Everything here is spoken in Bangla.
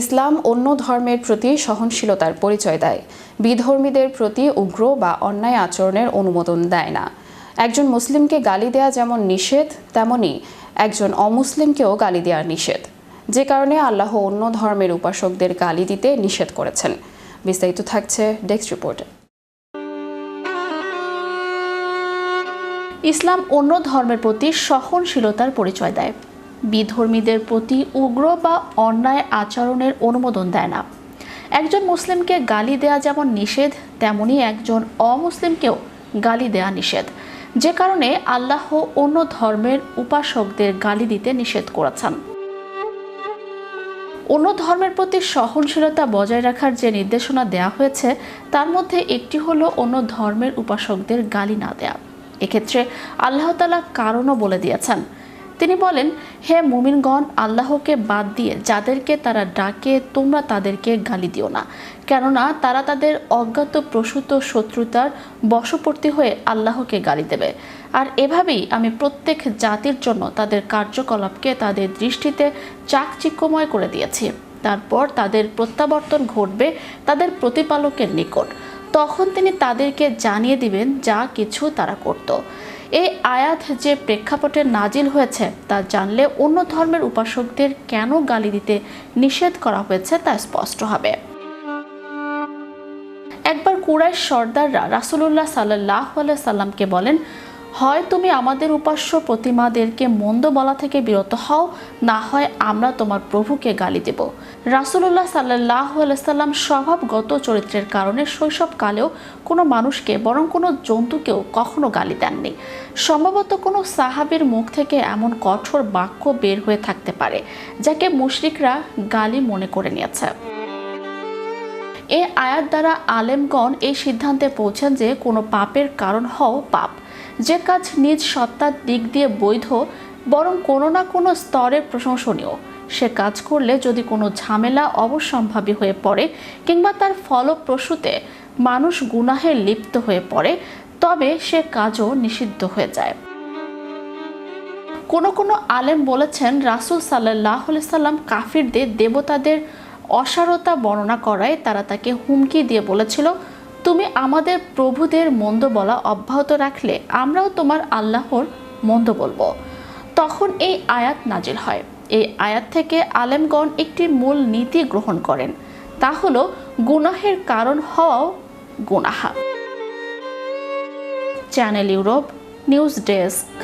ইসলাম অন্য ধর্মের প্রতি সহনশীলতার পরিচয় দেয়। বিধর্মীদের প্রতি উগ্র বা অন্যায় আচরণের অনুমোদন দেয় না। একজন মুসলিমকে গালি দেয়া যেমন নিষেধ, তেমনি একজন অমুসলিমকেও গালি দেওয়া নিষেধ। যে কারণে আল্লাহ অন্য ধর্মের উপাসকদের গালি দিতে নিষেধ করেছেন। বিস্তারিত থাকছে ডেস্ক রিপোর্টে ইসলাম অন্য ধর্মের প্রতি সহনশীলতার পরিচয় দেয়। বিধর্মীদের প্রতি উগ্র বা অন্যায় আচরণের অনুমোদন দেয় না। একজন মুসলিমকে গালি দেয়া যেমন নিষেধ, তেমনি একজন অমুসলিমকেও গালি দেয়া নিষেধ। যে কারণে আল্লাহ অন্য ধর্মের উপাসকদের গালি দিতে নিষেধ করেছেন। অন্য ধর্মের প্রতি সহনশীলতা বজায় রাখার যে নির্দেশনা দেয়া হয়েছে, তার মধ্যে একটি হলো অন্য ধর্মের উপাসকদের গালি না দেয়া। এক্ষেত্রে আল্লাহ তালা কারণও বলে দিয়েছেন। তিনি বলেন, হে মুমিনগণ, আল্লাহকে বাদ দিয়ে যাদেরকে তারা ডাকে, তোমরা তাদেরকে গালি দিও না। কেননা তারা তাদের অজ্ঞাত প্রসূত শত্রুতার বশবর্তী হয়ে আল্লাহকে গালি দেবে। আর এভাবেই আমি প্রত্যেক জাতির জন্য তাদের কার্যকলাপকে তাদের দৃষ্টিতে চাকচিক্যময় করে দিয়েছি। তারপর তাদের প্রত্যাবর্তন ঘটবে তাদের প্রতিপালকের নিকট। তখন তিনি তাদেরকে জানিয়ে দিবেন যা কিছু তারা করত। এই আয়াত যে প্রেক্ষাপটে নাজিল হয়েছে তা জানলে অন্য ধর্মের উপাসকদের কেন গালি দিতে নিষেধ করা হয়েছে তা স্পষ্ট হবে। একবার কুরাইশ সর্দাররা রাসুলুল্লাহ সাল্লাহ সাল্লামকে বলেন হয় তুমি আমাদের উপাস্য প্রতিমাদেরকে মন্দ বলা থেকে বিরত হও, না হয় আমরা তোমার প্রভুকে গালি দেব। রাসুলুল্লাহ সাল্লাহ সাল্লাম স্বভাবগত চরিত্রের কারণে শৈশবকালেও কোনো মানুষকে, বরং কোনো জন্তুকেও কখনো গালি দেননি। সম্ভবত কোনো সাহাবির মুখ থেকে এমন কঠোর বাক্য বের হয়ে থাকতে পারে, যাকে মুশরিকরা গালি মনে করে নিয়েছে। এ আয়াত দ্বারা আলেমগণ এই সিদ্ধান্তে পৌঁছান যে কোনো পাপের কারণ হও পাপ। যে কাজ নিজ সত্তার দিক দিয়ে বৈধ, বরং কোনো না কোনো স্তরে প্রশংসনীয়। সে কাজ করলে যদি কোনো ঝামেলা অবসম্ভাবী হয়ে পড়ে কিংবা তার ফলপ্রসূতে মানুষ গুনাহে লিপ্ত হয়ে পড়ে, তবে সে কাজও নিষিদ্ধ হয়ে যায়। কোনো কোনো আলেম বলেছেন, রাসুল সাল্লাহ সাল্লাম কাফিরদের, দেবতাদের অসারতা বর্ণনা করায় তারা তাকে হুমকি দিয়ে বলেছিল, তুমি আমাদের প্রভুদের মন্দ বলা অব্যাহত রাখলে আমরাও তোমার আল্লাহর মন্দ বলব। তখন এই আয়াত নাজিল হয়। এই আয়াত থেকে আলেমগণ একটি মূল নীতি গ্রহণ করেন। তা হলো, গুনাহের কারণ হওয়াও গুনাহা। Channel Europe, news desk.